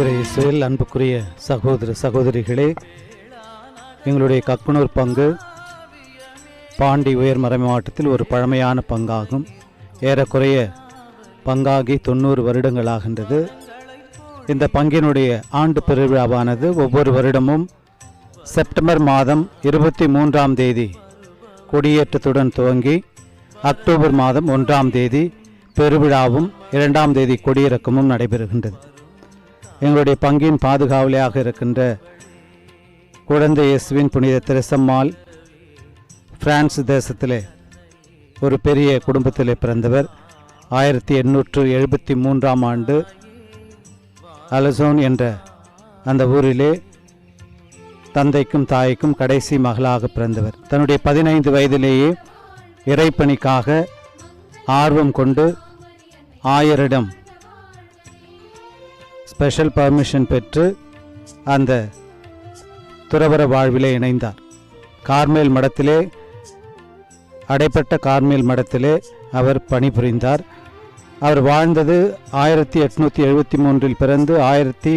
இறையேசுவில் அன்புக்குரிய சகோதர சகோதரிகளே எங்களுடைய கக்குனூர் பங்கு பாண்டி உயர்மறை மாவட்டத்தில் ஒரு பழமையான பங்காகும். ஏறக்குறைய பங்காகி தொண்ணூறு வருடங்களாகின்றது. இந்த பங்கினுடைய ஆண்டு பெருவிழாவானது ஒவ்வொரு வருடமும் செப்டம்பர் மாதம் இருபத்தி மூன்றாம் தேதி கொடியேற்றத்துடன் துவங்கி அக்டோபர் மாதம் ஒன்றாம் தேதி பெருவிழாவும் இரண்டாம் தேதி கொடியிறக்கமும் நடைபெறுகின்றது. எங்களுடைய பங்கின் பாதுகாவலியாக இருக்கின்ற குழந்தை இயேசுவின் புனித திரசம்மாள் பிரான்ஸ் தேசத்திலே ஒரு பெரிய குடும்பத்திலே பிறந்தவர். ஆயிரத்தி எண்ணூற்று எழுபத்தி மூன்றாம் ஆண்டு அலசோன் என்ற அந்த ஊரிலே தந்தைக்கும் தாய்க்கும் கடைசி மகளாக பிறந்தவர். தன்னுடைய பதினைந்து வயதிலேயே இறைப்பணிக்காக ஆர்வம் கொண்டு ஆயரிடம் ஸ்பெஷல் பர்மிஷன் பெற்று அந்த துறவர வாழ்விலே இணைந்தார். கார்மேல் மடத்திலே அடைப்பட்ட கார்மேல் மடத்திலே அவர் பணிபுரிந்தார். அவர் வாழ்ந்தது ஆயிரத்தி எட்நூற்றி எழுபத்தி மூன்றில் பிறந்து ஆயிரத்தி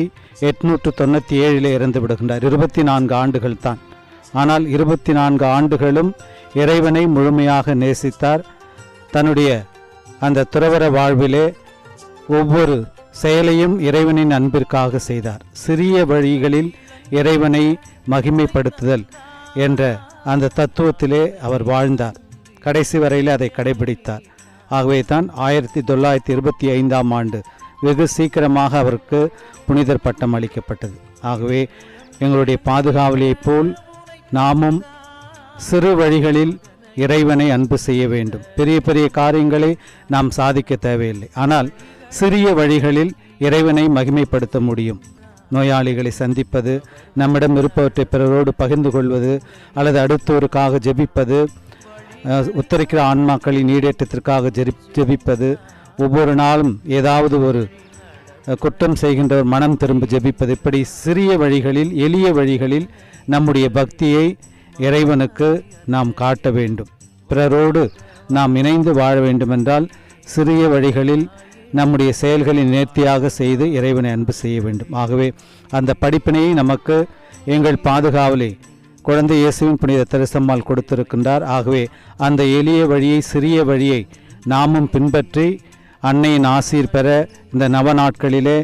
எட்நூற்று தொண்ணூற்றி ஏழிலே இறந்து விடுகின்றார் இருபத்தி நான்கு ஆண்டுகள் தான். ஆனால் இருபத்தி நான்கு ஆண்டுகளும் இறைவனை முழுமையாக நேசித்தார். தன்னுடைய அந்த துறவர வாழ்விலே ஒவ்வொரு செயலையும் இறைவனின் அன்பிற்காக செய்தார். சிறிய வழிகளில் இறைவனை மகிமைப்படுத்துதல் என்ற அந்த தத்துவத்திலே அவர் வாழ்ந்தார். கடைசி வரையில் அதை கடைபிடித்தார். ஆகவே தான் ஆயிரத்தி தொள்ளாயிரத்தி இருபத்தி ஐந்தாம் ஆண்டு வெகு சீக்கிரமாக அவருக்கு புனிதர் பட்டம் அளிக்கப்பட்டது. ஆகவே எங்களுடைய பாதுகாவலியைப் போல் நாமும் சிறு வழிகளில் இறைவனை அன்பு செய்ய வேண்டும். பெரிய பெரிய காரியங்களை நாம் சாதிக்க தேவையில்லை. ஆனால் சிறிய வழிகளில் இறைவனை மகிமைப்படுத்த முடியும். நோயாளிகளை சந்திப்பது நம்மிடம் இருப்பவற்றை பிறரோடு பகிர்ந்து கொள்வது அல்லது அடுத்தோருக்காக ஜெபிப்பது உத்தரிக்கிற ஆன்மாக்களின் ஈடேற்றத்திற்காக ஜெரி ஜெபிப்பது ஒவ்வொரு நாளும் ஏதாவது ஒரு குற்றம் செய்கின்றவர் மனம் திரும்ப ஜெபிப்பது இப்படி சிறிய வழிகளில் எளிய வழிகளில் நம்முடைய பக்தியை இறைவனுக்கு நாம் காட்ட வேண்டும். பிறரோடு நாம் இணைந்து வாழ வேண்டுமென்றால் சிறிய வழிகளில் நம்முடைய செயல்களை நேர்த்தியாக செய்து இறைவனை அன்பு செய்ய வேண்டும். ஆகவே அந்த படிப்பினையை நமக்கு எங்கள் பாதுகாவலை குழந்தை இயேசுவின் புனித தெரசம்மாள் கொடுத்திருக்கின்றார். ஆகவே அந்த எளிய வழியை சிறிய வழியை நாமும் பின்பற்றி அன்னையின் ஆசீர் பெற இந்த நவ நாட்களிலே